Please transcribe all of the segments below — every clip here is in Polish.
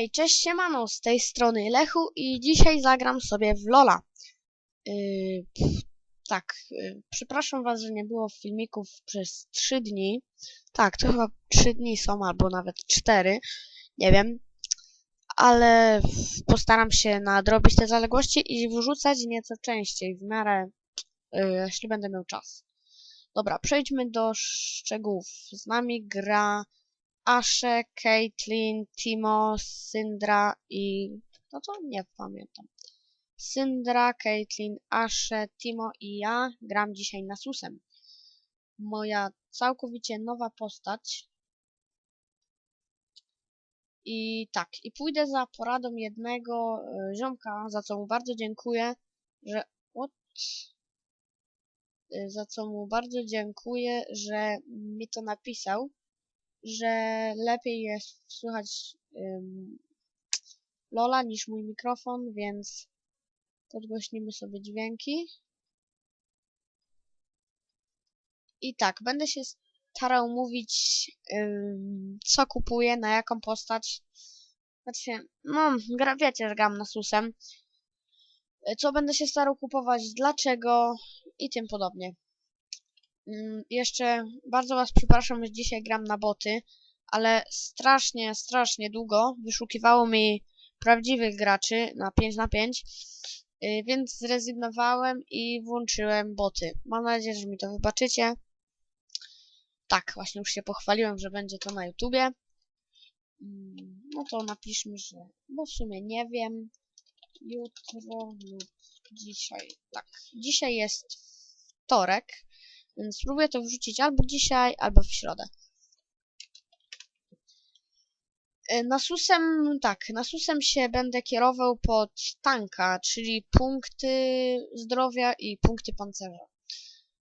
Hej, cześć siemano, z tej strony Lechu i dzisiaj zagram sobie w Lola. Yy, pff, tak, yy, przepraszam was, że nie było filmików przez 3 dni. Tak, to chyba 3 dni są, albo nawet 4, nie wiem. Ale postaram się nadrobić te zaległości i wrzucać nieco częściej, w miarę, yy, jeśli będę miał czas. Dobra, przejdźmy do szczegółów. Z nami gra Ashe, Caitlyn, Timo, Syndra i... No to nie pamiętam. Syndra, Caitlyn, Ashe, Timo i ja gram dzisiaj na susem. Moja całkowicie nowa postać. I tak, i pójdę za poradą jednego y, ziomka, za co mu bardzo dziękuję, że... What? Y, za co mu bardzo dziękuję, że mi to napisał że lepiej jest słychać ym, Lola niż mój mikrofon, więc podgłośnimy sobie dźwięki. I tak, będę się starał mówić, ym, co kupuję, na jaką postać. Znaczy, no, gra, wiecie, że gram na susem. Co będę się starał kupować, dlaczego i tym podobnie. Mm, jeszcze bardzo was przepraszam, że dzisiaj gram na boty, ale strasznie, strasznie długo wyszukiwało mi prawdziwych graczy na 5 na 5, y, więc zrezygnowałem i włączyłem boty. Mam nadzieję, że mi to wybaczycie. Tak, właśnie już się pochwaliłem, że będzie to na YouTubie. Mm, no to napiszmy, że... bo w sumie nie wiem. Jutro lub dzisiaj. Tak, dzisiaj jest wtorek. Więc spróbuję to wrzucić albo dzisiaj, albo w środę. E, Nasusem, tak, Nasusem się będę kierował pod tanka, czyli punkty zdrowia i punkty pancerza.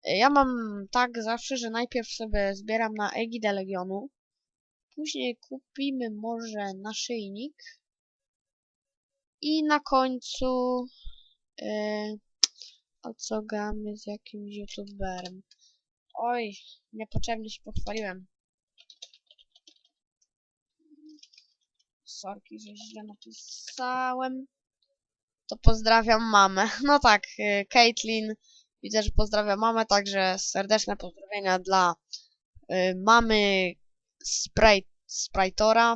E, ja mam tak zawsze, że najpierw sobie zbieram na Egidę Legionu, później kupimy może naszyjnik i na końcu yy, a co gramy z jakimś youtuberem. Oj, niepotrzebnie się pochwaliłem. Sorki, że źle napisałem. To pozdrawiam mamę. No tak, y, Caitlyn. Widzę, że pozdrawia mamę, także serdeczne pozdrowienia dla y, mamy Sprite.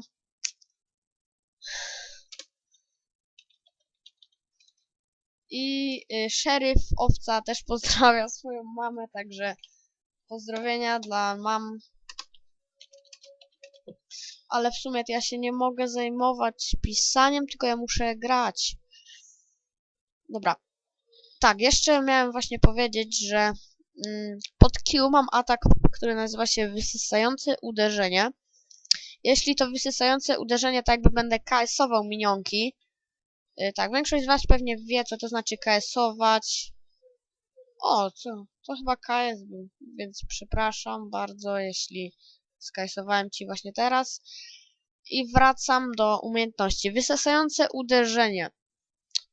I y, owca też pozdrawia swoją mamę, także Pozdrowienia dla mam. Ale w sumie ja się nie mogę zajmować pisaniem, tylko ja muszę grać. Dobra. Tak, jeszcze miałem właśnie powiedzieć, że mm, pod Q mam atak, który nazywa się wysysające uderzenie. Jeśli to wysysające uderzenie, tak jakby będę KS-ował minionki. Yy, tak, większość z was pewnie wie, co to znaczy KS-ować. O, co? To chyba KS był, więc przepraszam bardzo, jeśli skajsowałem ci właśnie teraz. I wracam do umiejętności. Wysysające uderzenie.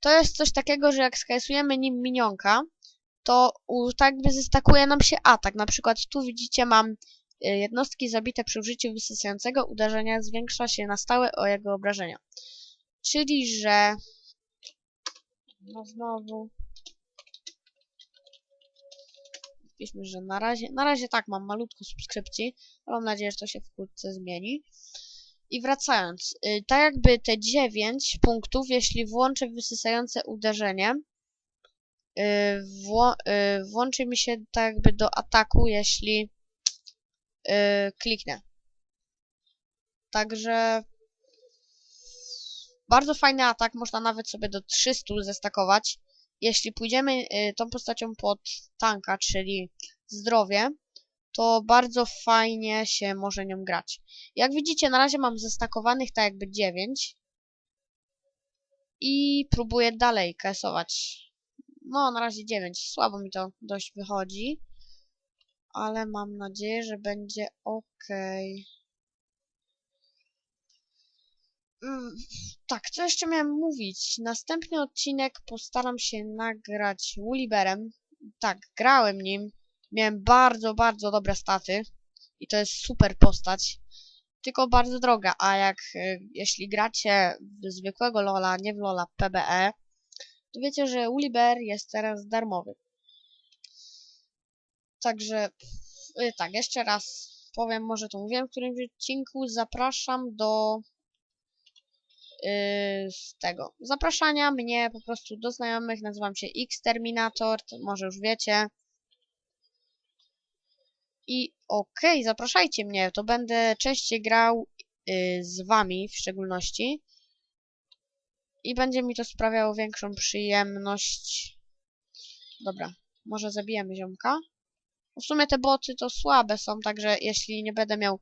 To jest coś takiego, że jak skajsujemy nim minionka, to tak jakby zestakuje nam się atak. Na przykład tu widzicie mam y, jednostki zabite przy użyciu wysysającego uderzenia zwiększa się na stałe o jego obrażenia. Czyli, że... No znowu... Piszmy, że na razie, na razie tak, mam malutko subskrypcji, ale mam nadzieję, że to się wkrótce zmieni. I wracając, yy, tak jakby te 9 punktów, jeśli włączę wysysające uderzenie, wło yy, włączy mi się tak jakby do ataku, jeśli kliknę. Także bardzo fajny atak, można nawet sobie do 300 zestakować jeśli pójdziemy y, tą postacią pod tanka, czyli zdrowie, to bardzo fajnie się może nią grać. Jak widzicie, na razie mam zestakowanych tak jakby 9 i próbuję dalej kasować. No, na razie 9. Słabo mi to dość wychodzi, ale mam nadzieję, że będzie ok. Mm, tak, co jeszcze miałem mówić? Następny odcinek postaram się nagrać Wooliberem. Tak, grałem nim. Miałem bardzo, bardzo dobre staty. I to jest super postać. tylko bardzo droga, a jak y, jeśli gracie w zwykłego Lola, nie w Lola PBE, to wiecie, że Uliber jest teraz darmowy. Także y, tak, jeszcze raz powiem, może to mówiłem w którymś odcinku, zapraszam do y, z tego zapraszania mnie po prostu do znajomych, nazywam się Xterminator, to może już wiecie. I okej, okay, zapraszajcie mnie, to będę częściej grał y, z wami w szczególności. I będzie mi to sprawiało większą przyjemność. Dobra, może zabijemy ziomka. W sumie te boty to słabe są, także jeśli nie będę miał,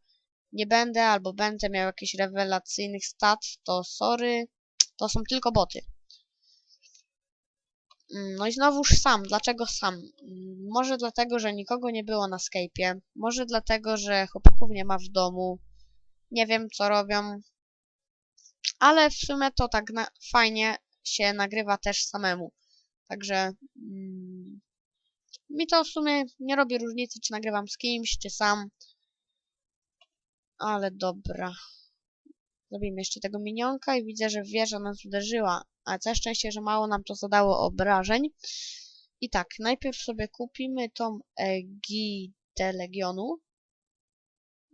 nie będę albo będę miał jakichś rewelacyjnych stat, to sorry, to są tylko boty. Mm, no i znowuż sam. Dlaczego sam? Mm, może dlatego, że nikogo nie było na Skype'ie. Może dlatego, że chłopaków nie ma w domu. Nie wiem, co robią. Ale w sumie to tak fajnie się nagrywa też samemu. Także mm, mi to w sumie nie robi różnicy, czy nagrywam z kimś, czy sam. Ale dobra. Zrobimy jeszcze tego minionka i widzę, że wieża nas uderzyła. Ale całe szczęście, że mało nam to zadało obrażeń. I tak, najpierw sobie kupimy tą Egidę Legionu.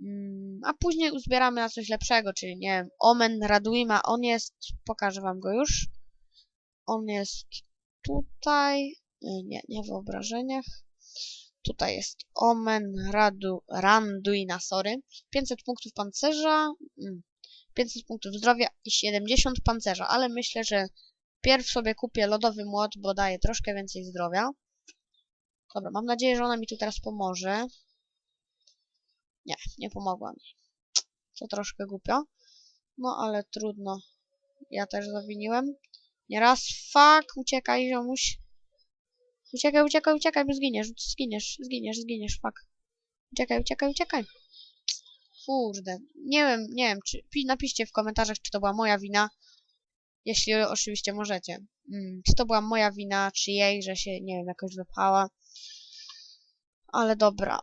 Mm, a później uzbieramy na coś lepszego, czyli nie wiem, Omen Raduima. On jest, pokażę wam go już. On jest tutaj. Y, nie, nie w wyobrażeniach. Tutaj jest Omen Radu, Randuina, sorry. 500 punktów pancerza, 500 mm, punktów zdrowia i 70 pancerza, ale myślę, że pierw sobie kupię lodowy młot, bo daje troszkę więcej zdrowia. Dobra, mam nadzieję, że ona mi tu teraz pomoże. Nie, nie pomogła mi. To troszkę głupio. No, ale trudno. Ja też zawiniłem. Nieraz, fuck, uciekaj, ziomuś. Uciekaj, uciekaj, uciekaj, bo zginiesz, zginiesz, zginiesz, zginiesz, fuck. Uciekaj, uciekaj, uciekaj. Kurde, nie wiem, nie wiem, czy napiszcie w komentarzach, czy to była moja wina. Jeśli oczywiście możecie. Hmm, czy to była moja wina, czy jej, że się, nie wiem, jakoś wypała. Ale dobra.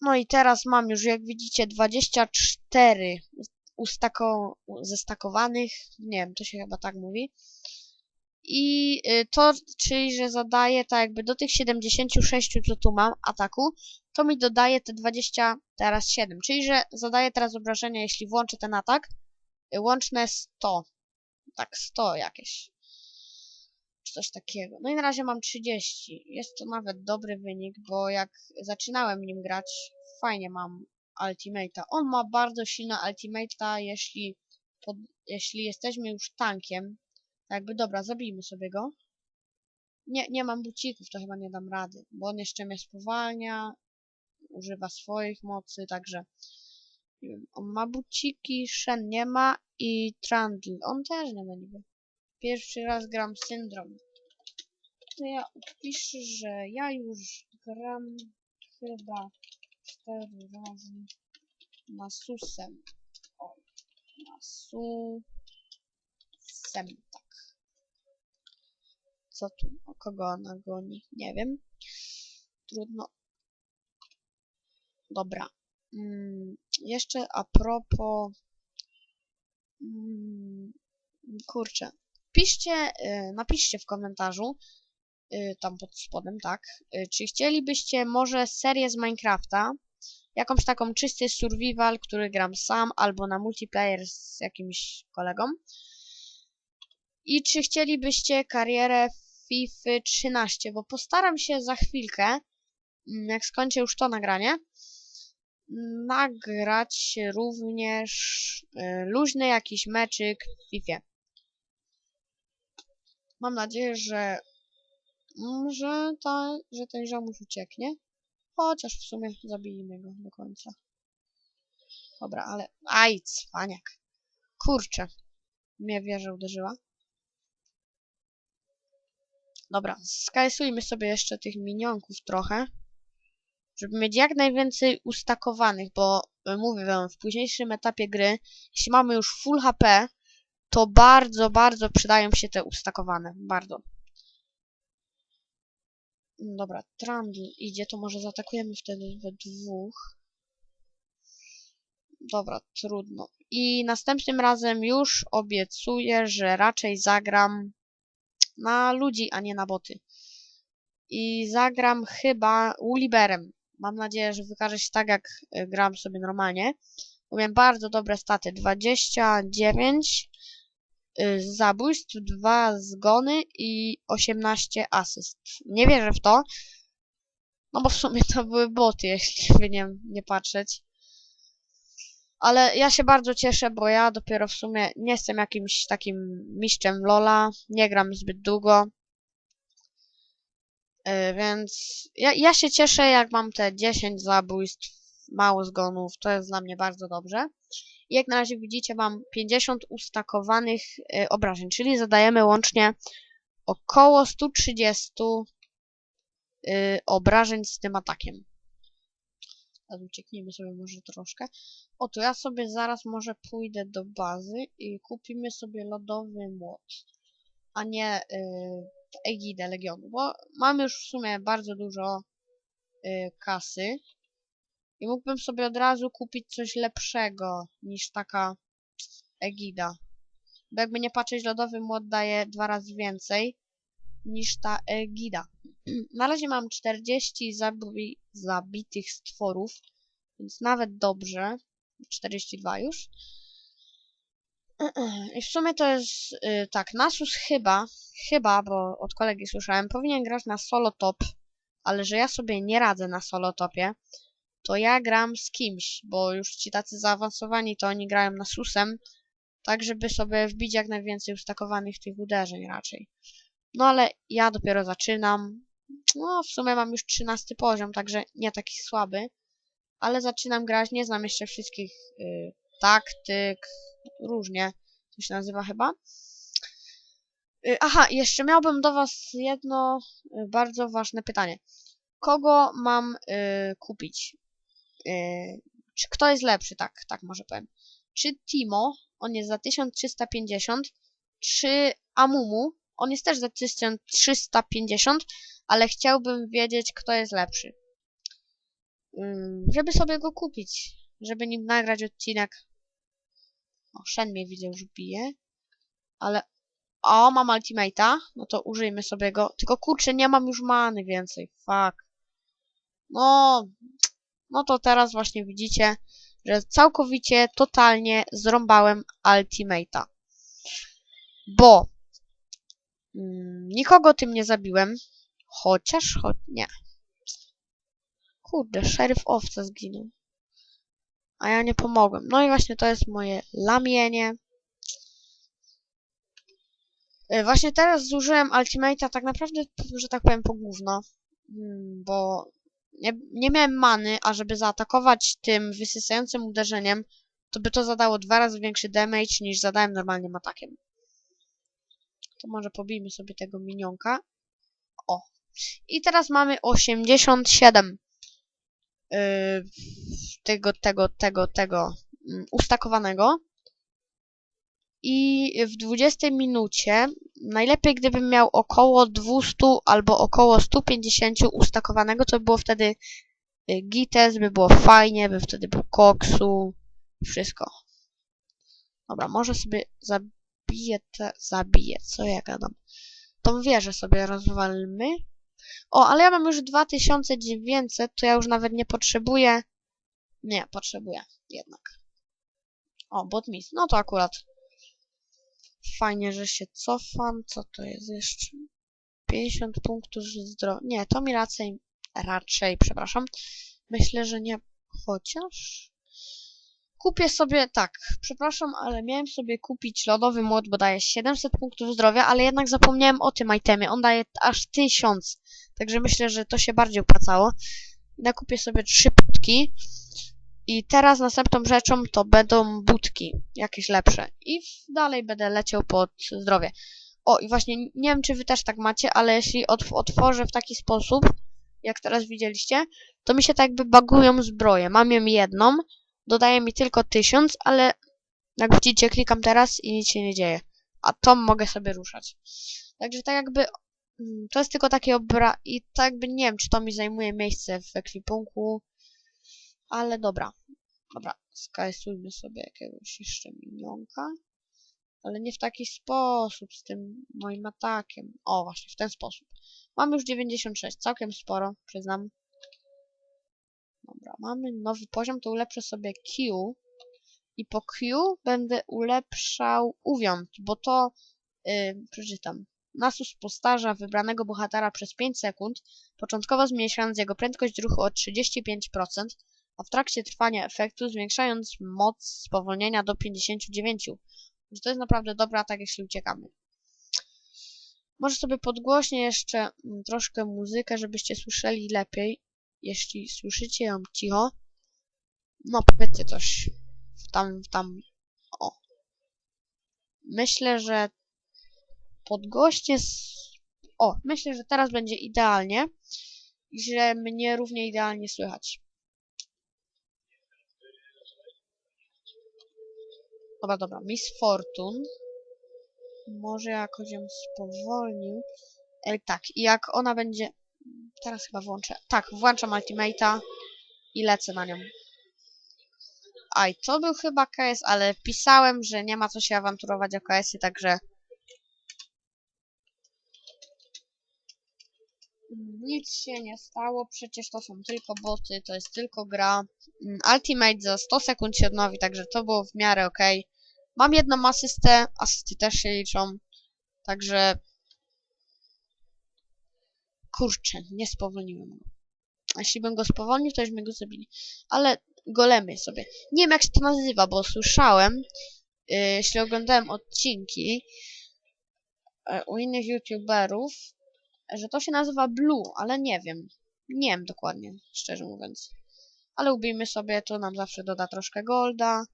No i teraz mam już, jak widzicie, 24 ustako zestakowanych. Nie wiem, to się chyba tak mówi i y, to, czyli że zadaje tak jakby do tych 76, co tu mam, ataku, to mi dodaje te 20, teraz 7, czyli że zadaje teraz obrażenia, jeśli włączę ten atak, y, łączne 100, tak 100 jakieś, czy coś takiego. No i na razie mam 30, jest to nawet dobry wynik, bo jak zaczynałem nim grać, fajnie mam ultimate'a. On ma bardzo silne ultimate'a, jeśli, jeśli jesteśmy już tankiem, jakby, dobra, zabijmy sobie go. Nie, nie mam bucików, to chyba nie dam rady, bo on jeszcze mnie spowalnia, używa swoich mocy, także on ma buciki, Shen nie ma i Trundle, on też nie ma niby. Pierwszy raz gram Syndrom. To ja piszę, że ja już gram chyba cztery razy Masusem. Oj, Masusem, tak co tu, o kogo ona goni, nie wiem. Trudno. Dobra. Mm, jeszcze a propos... Mm, kurczę. Piszcie, y, napiszcie w komentarzu, y, tam pod spodem, tak, y, czy chcielibyście może serię z Minecrafta, jakąś taką czysty survival, który gram sam, albo na multiplayer z jakimś kolegą. I czy chcielibyście karierę FIFA 13, bo postaram się za chwilkę, mm, jak skończę już to nagranie, nagrać również y, luźny jakiś meczyk w FIFA. Mam nadzieję, że, że, ta, że ten ziomuś ucieknie. Chociaż w sumie zabijmy go do końca. Dobra, ale... Aj, cwaniak. Kurczę. Mnie wieża uderzyła. Dobra, skajsujmy sobie jeszcze tych minionków trochę, żeby mieć jak najwięcej ustakowanych, bo e, mówię wam, w późniejszym etapie gry, jeśli mamy już full HP, to bardzo, bardzo przydają się te ustakowane, bardzo. Dobra, Trundle idzie, to może zaatakujemy wtedy we dwóch. dobra, trudno. I następnym razem już obiecuję, że raczej zagram na ludzi, a nie na boty. I zagram chyba Uliberem. Mam nadzieję, że wykaże się tak, jak y, gram sobie normalnie. Bo miałem bardzo dobre staty. 29 y, zabójstw, 2 zgony i 18 asyst. Nie wierzę w to. No bo w sumie to były boty, jeśli by nie, nie patrzeć. Ale ja się bardzo cieszę, bo ja dopiero w sumie nie jestem jakimś takim mistrzem Lola. Nie gram zbyt długo. Yy, więc ja, ja się cieszę, jak mam te 10 zabójstw, mało zgonów. To jest dla mnie bardzo dobrze. I jak na razie widzicie, mam 50 ustakowanych yy, obrażeń, czyli zadajemy łącznie około 130 yy, obrażeń z tym atakiem. Teraz ucieknijmy sobie może troszkę. O, to ja sobie zaraz może pójdę do bazy i kupimy sobie lodowy młot, a nie yy, egidę Legionu, bo mamy już w sumie bardzo dużo yy, kasy i mógłbym sobie od razu kupić coś lepszego niż taka egida. Bo jakby nie patrzeć, lodowy młot daje dwa razy więcej niż ta egida. Na razie mam 40 zabi zabitych stworów, więc nawet dobrze. 42 już. I w sumie to jest yy, tak, Nasus chyba, chyba, bo od kolegi słyszałem, powinien grać na solo top, ale że ja sobie nie radzę na solo topie, to ja gram z kimś, bo już ci tacy zaawansowani to oni grają Nasusem, tak żeby sobie wbić jak najwięcej ustakowanych tych uderzeń raczej. No ale ja dopiero zaczynam, no w sumie mam już 13 poziom, także nie taki słaby, ale zaczynam grać, nie znam jeszcze wszystkich y, taktyk, różnie, to się nazywa chyba. Y, aha, jeszcze miałbym do was jedno y, bardzo ważne pytanie. Kogo mam y, kupić? Y, czy kto jest lepszy? Tak, tak może powiem. Czy Timo, on jest za 1350, czy Amumu, on jest też za 1350, ale chciałbym wiedzieć, kto jest lepszy. Mm, żeby sobie go kupić, żeby nim nagrać odcinek. O, Shen mnie widzę już bije, ale... O, mam ultimate'a, no to użyjmy sobie go. Tylko kurczę, nie mam już many więcej, fuck. No, no to teraz właśnie widzicie, że całkowicie, totalnie zrąbałem ultimate'a. Bo mm, nikogo tym nie zabiłem, chociaż, choć nie. Kurde, szeryf owca zginął. A ja nie pomogłem. No i właśnie to jest moje lamienie. Yy, Właśnie teraz zużyłem Ultimate'a tak naprawdę, że tak powiem, po gówno. Mm, Bo nie, nie miałem many, a żeby zaatakować tym wysysającym uderzeniem, to by to zadało dwa razy większy damage niż zadałem normalnym atakiem. To może pobijmy sobie tego minionka. I teraz mamy 87 yy, tego, tego, tego, tego mm, ustakowanego. I w 20 minucie najlepiej gdybym miał około 200 albo około 150 ustakowanego, to by było wtedy y, gites, by było fajnie, by wtedy był koksu, wszystko. Dobra, może sobie zabiję te, zabiję, co ja gadam. Tą wieżę sobie rozwalmy. O, ale ja mam już 2900, to ja już nawet nie potrzebuję. Nie, potrzebuję jednak. O, botmis. No to akurat fajnie, że się cofam. Co to jest jeszcze? 50 punktów zdrowia. Nie, to mi raczej, raczej, przepraszam. Myślę, że nie. Chociaż. Kupię sobie, tak, przepraszam, ale miałem sobie kupić lodowy młot, bo daje 700 punktów zdrowia, ale jednak zapomniałem o tym itemie. On daje aż 1000. Także myślę, że to się bardziej opłacało. Nakupię sobie trzy putki. I teraz następną rzeczą to będą budki, jakieś lepsze. I dalej będę leciał pod zdrowie. O, i właśnie nie wiem, czy wy też tak macie, ale jeśli otw otworzę w taki sposób, jak teraz widzieliście, to mi się tak jakby bagują zbroje. Mam ją jedną, dodaje mi tylko 1000, ale jak widzicie, klikam teraz i nic się nie dzieje. A tą mogę sobie ruszać. Także tak jakby mm, to jest tylko takie obra... I tak jakby nie wiem, czy to mi zajmuje miejsce w ekwipunku. Ale dobra. Dobra, skajsujmy sobie jakiegoś jeszcze minionka. Ale nie w taki sposób, z tym moim atakiem. O, właśnie, w ten sposób. Mam już 96, całkiem sporo, przyznam. Dobra, mamy nowy poziom, to ulepszę sobie Q. I po Q będę ulepszał uwiąd, bo to, yy, przeczytam. Nasus postarza wybranego bohatera przez 5 sekund, początkowo zmniejszając jego prędkość ruchu o 35%, a w trakcie trwania efektu zwiększając moc spowolnienia do 59%. Że to jest naprawdę dobry atak, jeśli uciekamy. Może sobie podgłośnie jeszcze mm, troszkę muzykę, żebyście słyszeli lepiej. Jeśli słyszycie ją cicho, no powiedzcie coś tam, tam, o. Myślę, że podgłośnie, s- o, myślę, że teraz będzie idealnie i że mnie równie idealnie słychać. Dobra, dobra, Miss Fortune. Może jakoś ją spowolnił. E, tak, i jak ona będzie... Teraz chyba włączę. Tak, włączam Ultimate'a i lecę na nią. Aj, to był chyba KS, ale pisałem, że nie ma co się awanturować o KS-y, także... Nic się nie stało, przecież to są tylko boty, to jest tylko gra. Mm, Ultimate za 100 sekund się odnowi, także to było w miarę ok. Mam jedną asystę, asysty też się liczą, także... Kurczę, nie spowolniłem go. A jeśli bym go spowolnił, to byśmy go zabili. Ale golemy sobie. Nie wiem jak się to nazywa, bo słyszałem, yy, jeśli oglądałem odcinki yy, u innych youtuberów, że to się nazywa Blue, ale nie wiem. Nie wiem dokładnie, szczerze mówiąc. Ale ubijmy sobie, to nam zawsze doda troszkę golda.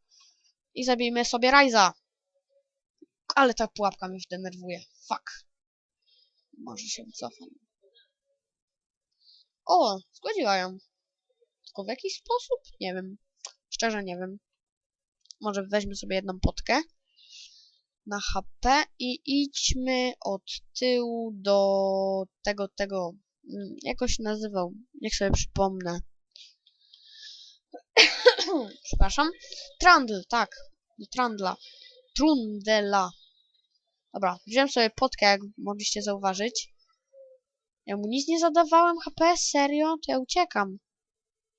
I zabijmy sobie Ryza. Ale ta pułapka mnie denerwuje. Fuck. Może się wycofam. O, zgodziła ją. Tylko w jaki sposób? Nie wiem. Szczerze nie wiem. Może weźmy sobie jedną potkę na HP i idźmy od tyłu do tego, tego, mm, jakoś nazywał, niech sobie przypomnę. Przepraszam. Trundle, tak. Do Trundla. Trundela. Dobra, wziąłem sobie potkę, jak mogliście zauważyć. Ja mu nic nie zadawałem HP, serio? To ja uciekam.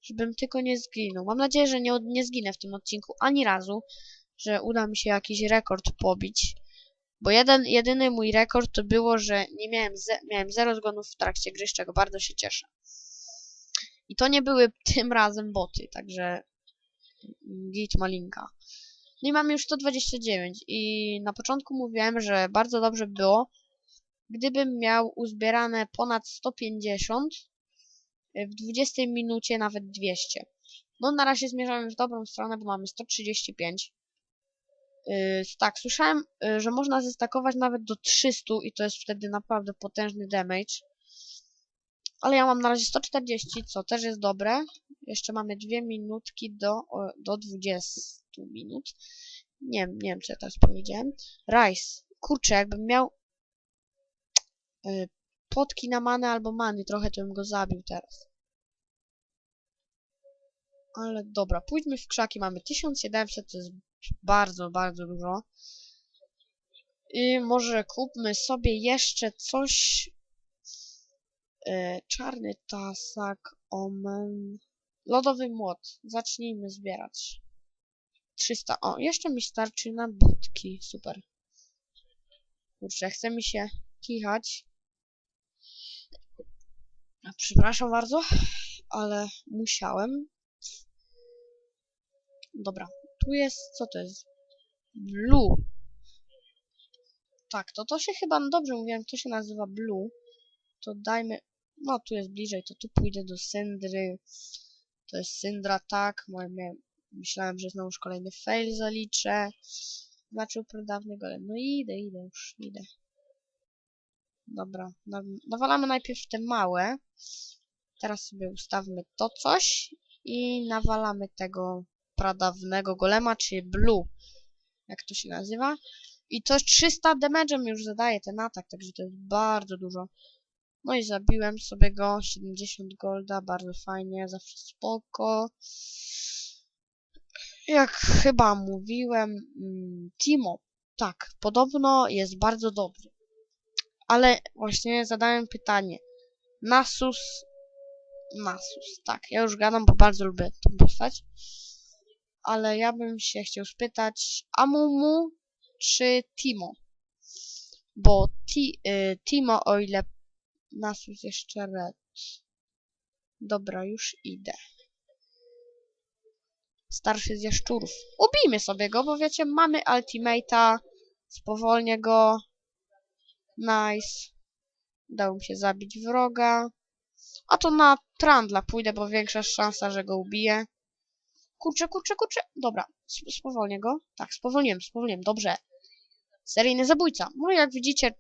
Żebym tylko nie zginął. Mam nadzieję, że nie, nie zginę w tym odcinku ani razu. Że uda mi się jakiś rekord pobić. Bo jeden, jedyny mój rekord to było, że nie miałem, ze, miałem zero zgonów w trakcie gry, z czego bardzo się cieszę. I to nie były tym razem boty, także git malinka. No i mamy już 129 i na początku mówiłem, że bardzo dobrze by było, gdybym miał uzbierane ponad 150, y, w 20 minucie nawet 200. No na razie zmierzamy w dobrą stronę, bo mamy 135. Yy, tak, słyszałem, y, że można zestakować nawet do 300 i to jest wtedy naprawdę potężny damage. Ale ja mam na razie 140, co też jest dobre. Jeszcze mamy dwie minutki do, do 20 minut. Nie nie wiem, co ja teraz powiedziałem. Rice. Kurczę, jakbym miał potki na manę albo many, trochę to bym go zabił teraz. Ale dobra, pójdźmy w krzaki. Mamy 1700, to jest bardzo, bardzo dużo. I może kupmy sobie jeszcze coś. E, czarny tasak, omen. Lodowy młot. Zacznijmy zbierać. 300. O, jeszcze mi starczy na budki. Super. Kurczę, chce mi się kichać. Przepraszam bardzo, ale musiałem. Dobra, tu jest, co to jest? Blue. Tak, to to się chyba, no dobrze mówiłem, to się nazywa Blue. To dajmy, no tu jest bliżej, to tu pójdę do Syndry. To jest Syndra, tak, miałem, myślałem, że znowuż kolejny fail zaliczę. Znaczy pradawny golem. No idę, idę już, idę. Dobra, na, nawalamy najpierw te małe. Teraz sobie ustawmy to coś i nawalamy tego pradawnego golema, czyli blue, jak to się nazywa. I to 300 damage'em już zadaje ten atak, także to jest bardzo dużo. No i zabiłem sobie go, 70 golda, bardzo fajnie, zawsze spoko. Jak chyba mówiłem, mm, Timo, tak, podobno jest bardzo dobry. Ale właśnie zadałem pytanie. Nasus. Nasus, tak, ja już gadam, bo bardzo lubię tą postać. Ale ja bym się chciał spytać Amumu czy Timo? Bo ti, y, Timo, o ile Nasus jeszcze red. Dobra, już idę. Starszy z jaszczurów. Ubijmy sobie go, bo wiecie, mamy ultimate'a. Spowolnię go. Nice. Udało mi się zabić wroga. A to na Trandla pójdę, bo większa szansa, że go ubiję. Kurczę, kurczę, kurczę. Dobra, sp- spowolnię go. Tak, spowolniłem, spowolniłem. Dobrze. Seryjny zabójca. No jak widzicie,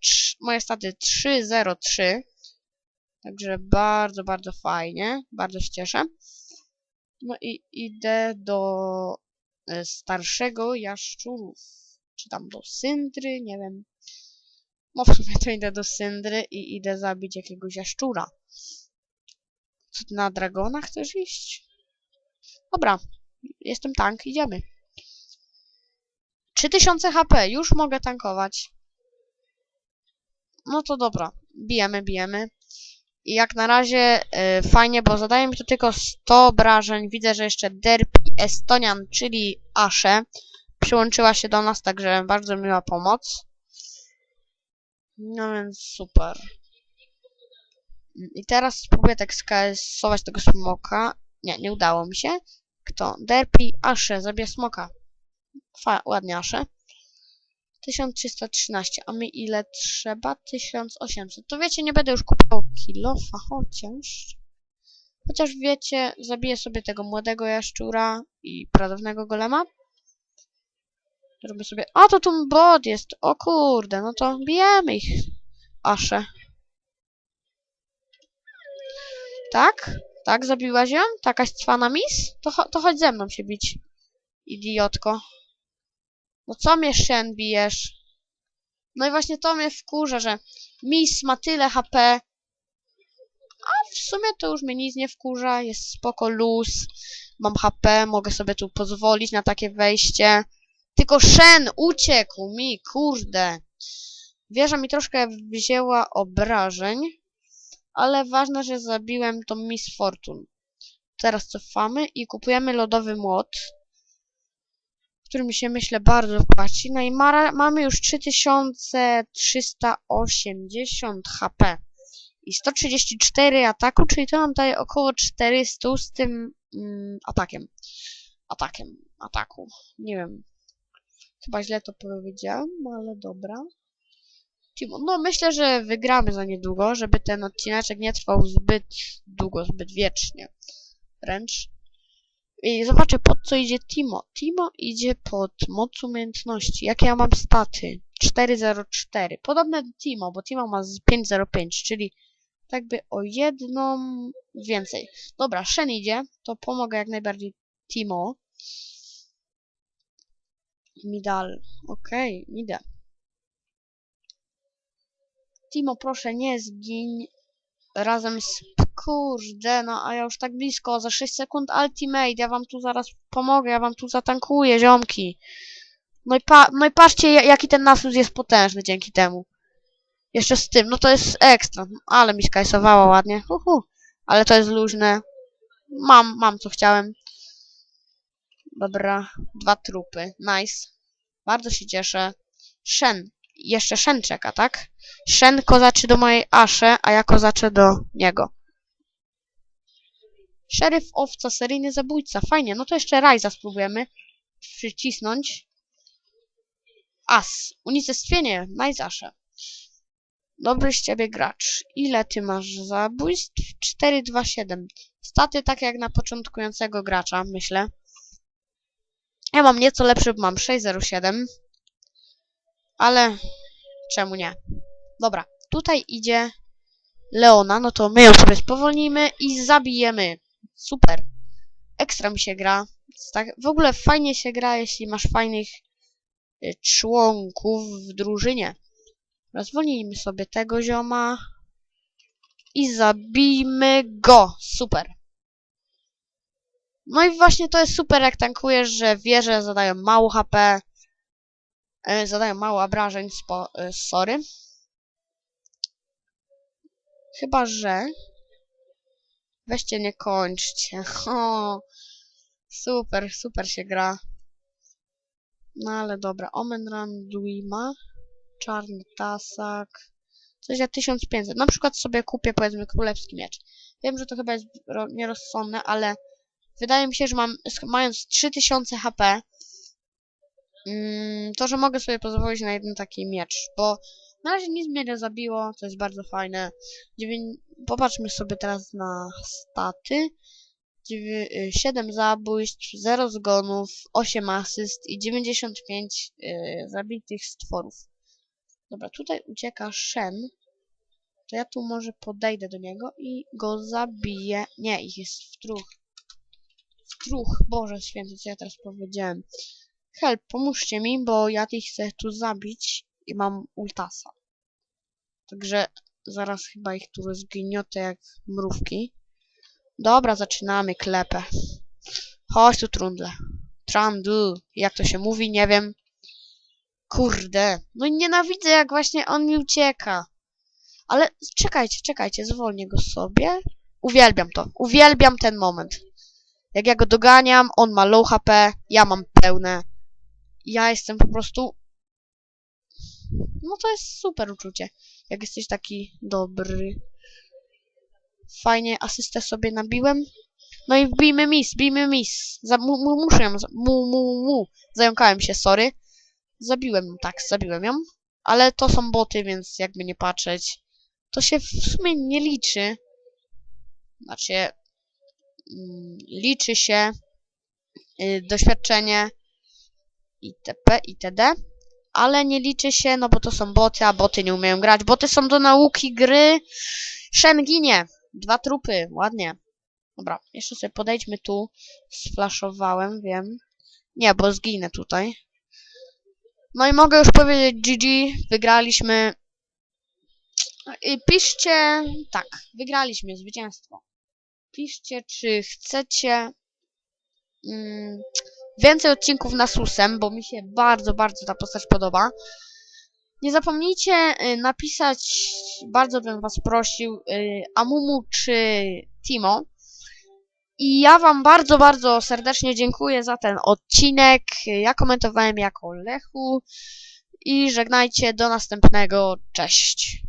moje staty 3-0-3. Także bardzo, bardzo fajnie. Bardzo się cieszę. No i idę do e, starszego jaszczurów. Czy tam do Syndry, nie wiem. No w sumie to idę do Syndry i idę zabić jakiegoś jaszczura. Na dragona chcesz iść? Dobra, jestem tank, idziemy. 3000 HP, już mogę tankować. No to dobra, bijemy, bijemy. I jak na razie y, fajnie, bo zadaje mi to tylko 100 obrażeń. Widzę, że jeszcze Derpi Estonian, czyli Asze, przyłączyła się do nas, także bardzo miła pomoc. No więc super. I teraz spróbuję tak skasować tego smoka. Nie, nie udało mi się. Kto? Derpi, Asze, zabija smoka. Fa ładnie Asze. 1313, a mi ile trzeba? 1800. To wiecie, nie będę już kupował kilofa, chociaż... Chociaż wiecie, zabiję sobie tego młodego jaszczura i pradawnego golema. Zrobię sobie... A, to tu bot jest! O kurde, no to bijemy ich. Asze. Tak? Tak, zabiłaś ją? Takaś cwana mis? To, to chodź ze mną się bić. Idiotko. No co mnie Shen bijesz? No i właśnie to mnie wkurza, że Miss ma tyle HP, a w sumie to już mnie nic nie wkurza, jest spoko luz, mam HP, mogę sobie tu pozwolić na takie wejście. Tylko Shen uciekł mi, kurde. Wieża mi troszkę wzięła obrażeń, ale ważne, że zabiłem tą Miss Fortune. Teraz cofamy i kupujemy lodowy młot który mi się myślę bardzo płaci. No i ma, mamy już 3380 HP i 134 ataku, czyli to nam daje około 400 z tym mm, atakiem. Atakiem, ataku. Nie wiem. Chyba źle to powiedziałem, ale dobra. Timo, no myślę, że wygramy za niedługo, żeby ten odcineczek nie trwał zbyt długo, zbyt wiecznie. Wręcz. I zobaczę, pod co idzie Timo. Timo idzie pod moc umiejętności. Jakie ja mam staty? 404. Podobne do Timo, bo Timo ma z 505, czyli tak by o jedną więcej. Dobra, Shen idzie, to pomogę jak najbardziej Timo. Midal. Okej, okay, idę. Timo, proszę, nie zgiń razem z Kurde, no a ja już tak blisko, za 6 sekund ultimate, ja wam tu zaraz pomogę, ja wam tu zatankuję, ziomki. No i, pa no i patrzcie, jaki ten nasus jest potężny dzięki temu. Jeszcze z tym, no to jest ekstra, ale mi skajsowało ładnie, uhu. Ale to jest luźne. Mam, mam co chciałem. Dobra, dwa trupy, nice. Bardzo się cieszę. Shen, jeszcze Shen czeka, tak? Shen kozaczy do mojej Asze, a ja kozaczę do niego. Szeryf, owca, seryjny zabójca. Fajnie, no to jeszcze Rajza spróbujemy przycisnąć. As. Unicestwienie. Najzasze. Dobry z ciebie gracz. Ile ty masz zabójstw? 427. Staty takie jak na początkującego gracza, myślę. Ja mam nieco lepszy, mam 607. Ale czemu nie? Dobra, tutaj idzie Leona, no to my ją sobie spowolnimy i zabijemy. Super. Ekstra mi się gra. Tak, w ogóle fajnie się gra, jeśli masz fajnych y, członków w drużynie. Rozwolnijmy sobie tego zioma. I zabijmy go. Super. No i właśnie to jest super, jak tankujesz, że wieże zadają mało HP, e, zadają mało obrażeń, spo, e, sorry. Chyba, że... Weźcie, nie kończcie. O, super, super się gra. No ale dobra, Omen Run Duima, Czarny Tasak, coś za 1500. Na przykład sobie kupię, powiedzmy, Królewski Miecz. Wiem, że to chyba jest ro- nierozsądne, ale wydaje mi się, że mam, mając 3000 HP, mm, to, że mogę sobie pozwolić na jeden taki miecz, bo na razie nic mnie nie zabiło, co jest bardzo fajne. Popatrzmy sobie teraz na staty. 7 zabójstw, 0 zgonów, 8 asyst i 95 y, zabitych stworów. Dobra, tutaj ucieka Shen. To ja tu może podejdę do niego i go zabiję. Nie, ich jest w truch. W truch, Boże święty, co ja teraz powiedziałem. Help, pomóżcie mi, bo ja ich chcę tu zabić i mam ultasa. Także zaraz chyba ich tu rozgniotę jak mrówki. Dobra, zaczynamy klepę. Chodź tu, trundle. Trundle. Jak to się mówi, nie wiem. Kurde. No i nienawidzę, jak właśnie on mi ucieka. Ale czekajcie, czekajcie, zwolnię go sobie. Uwielbiam to. Uwielbiam ten moment. Jak ja go doganiam, on ma low HP, ja mam pełne. Ja jestem po prostu... No to jest super uczucie. Jak jesteś taki dobry. Fajnie asystę sobie nabiłem. No i wbijmy mis, wbijmy mis. Za, mu, mu, muszę ją, mu, mu, mu. Zająkałem się, sorry. Zabiłem ją, tak, zabiłem ją. Ale to są boty, więc jakby nie patrzeć. To się w sumie nie liczy. Znaczy, liczy się y, doświadczenie itp. itd. Ale nie liczy się, no bo to są boty, a boty nie umieją grać. Boty są do nauki gry. Shen ginie. Dwa trupy, ładnie. Dobra, jeszcze sobie podejdźmy tu. Sflaszowałem, wiem. Nie, bo zginę tutaj. No i mogę już powiedzieć GG, wygraliśmy. I piszcie, tak, wygraliśmy, zwycięstwo. Piszcie, czy chcecie mm, więcej odcinków na susem, bo mi się bardzo, bardzo ta postać podoba. Nie zapomnijcie y, napisać, bardzo bym was prosił, y, Amumu czy Timo. I ja wam bardzo, bardzo serdecznie dziękuję za ten odcinek. Ja komentowałem jako Lechu. I żegnajcie, do następnego. Cześć.